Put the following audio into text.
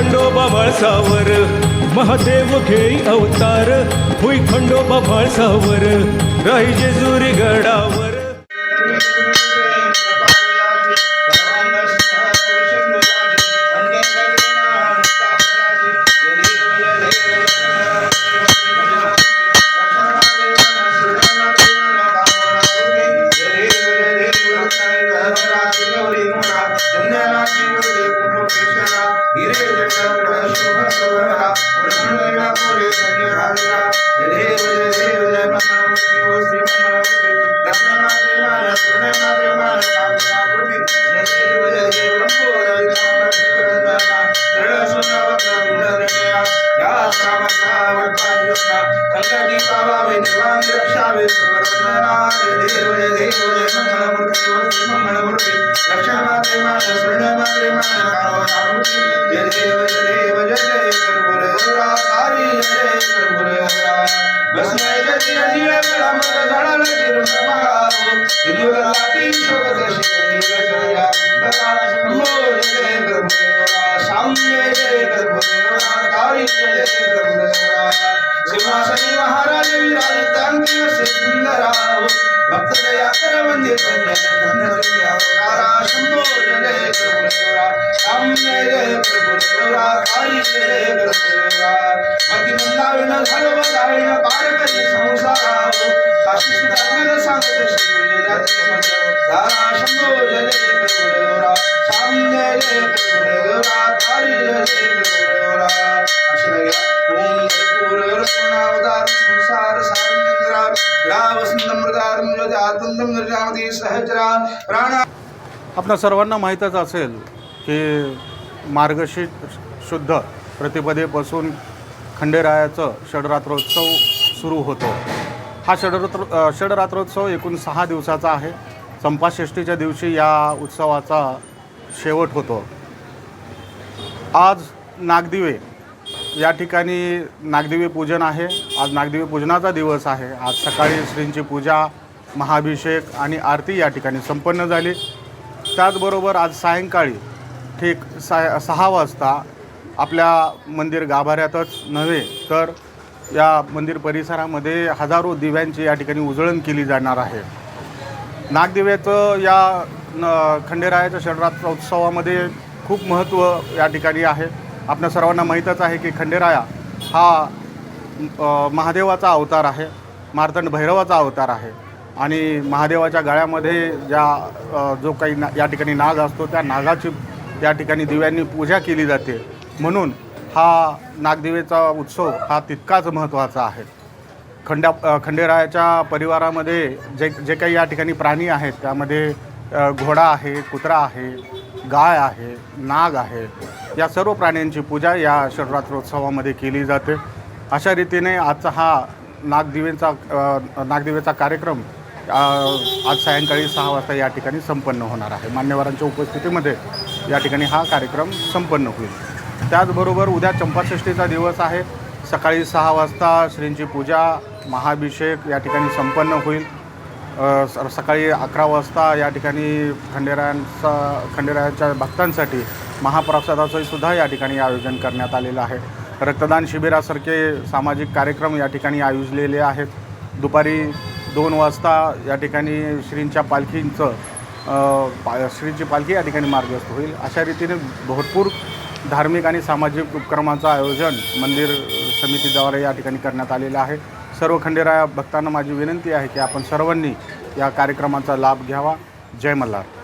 खंडोबा म्हाळसावर महादेव घेई अवतार होई खंडोबा म्हाळसावर राही जेजुरी गडावर. సంగీతాలే నిర్వాణి దేవ దేవ మంగళమూర్తి మంగళమూర్తి లక్ష్మణ ప్రేమ శృణ ప్రేమ आपल्या सर्वांना माहीतच असेल की मार्गशीर्ष शुद्ध प्रतिपदेपासून खंडेरायाचं षडरात्रोत्सव सुरू होतो. हा षडरात्र षडरात्रोत्सव एकूण सहा दिवसाचा आहे. संपाषष्टीच्या दिवशी या उत्सवाचा शेवट होतो. आज नागदिवे. या ठिकाणी नागदिवे पूजन आहे. आज नागदिवे पूजनाचा दिवस आहे. आज सकाळी श्रींची पूजा महाभिषेक आणि आरती या ठिकाणी संपन्न झाली. त्याचबरोबर आज सायंकाळी ठीक सा सहा वाजता आपल्या मंदिर गाभाऱ्यातच नव्हे तर या मंदिर परिसरामध्ये हजारो दिव्यांची या ठिकाणी उजळण केली जाणार आहे. नागदिव्याचं या न खंडेरायाच्या षडरात्र उत्सवामध्ये खूप महत्त्व या ठिकाणी आहे. आपल्या सर्वांना माहीतच आहे की खंडेराया हा महादेवाचा अवतार आहे मार्तंड भैरवाचा अवतार आहे. आणि महादेवाच्या गळ्यामध्ये ज्या जो काही ना या ठिकाणी नाग असतो त्या नागाची या ठिकाणी दिव्यांनी पूजा केली जाते. म्हणून हा नागदिवेचा उत्सव हा तितकाच महत्त्वाचा आहे. खंड्या खंडेरायाच्या परिवारामध्ये जे जे काही या ठिकाणी प्राणी आहेत त्यामध्ये घोडा आहे कुत्रा आहे गाय आहे नाग आहे या सर्व प्राण्यांची पूजा या षडरात्रोत्सवामध्ये केली जाते. अशा रीतीने आजचा हा नागदिवेचा नागदिवेचा कार्यक्रम आज सायंकाळी सहा वाजता या ठिकाणी संपन्न होणार आहे. मान्यवरांच्या उपस्थितीमध्ये या ठिकाणी हा कार्यक्रम संपन्न होईल. त्याचबरोबर उद्या चंपाषष्ठीचा दिवस आहे. सकाळी सहा वाजता श्रींची पूजा महाभिषेक या ठिकाणी संपन्न होईल. स- सकाळी अकरा वाजता या ठिकाणी खंडेरायांचा खंडेरायांच्या भक्तांसाठी महाप्रसादाचं सुद्धा या ठिकाणी आयोजन करण्यात आलेलं आहे. रक्तदान शिबिरासारखे सामाजिक कार्यक्रम या ठिकाणी आयोजलेले आहेत. दुपारी दोन वाजता या ठिकाणी श्रींच्या पालखींचं पा श्रींची पालखी या ठिकाणी मार्गस्थ होईल. अशा रीतीने भरपूर धार्मिक आणि सामाजिक उपक्रमाचं आयोजन मंदिर समितीद्वारे या ठिकाणी करण्यात आलेलं आहे. सर्व खंडेराया भक्तांना माझी विनंती आहे की आपण सर्वांनी या कार्यक्रमाचा लाभ घ्यावा. जय मल्हार.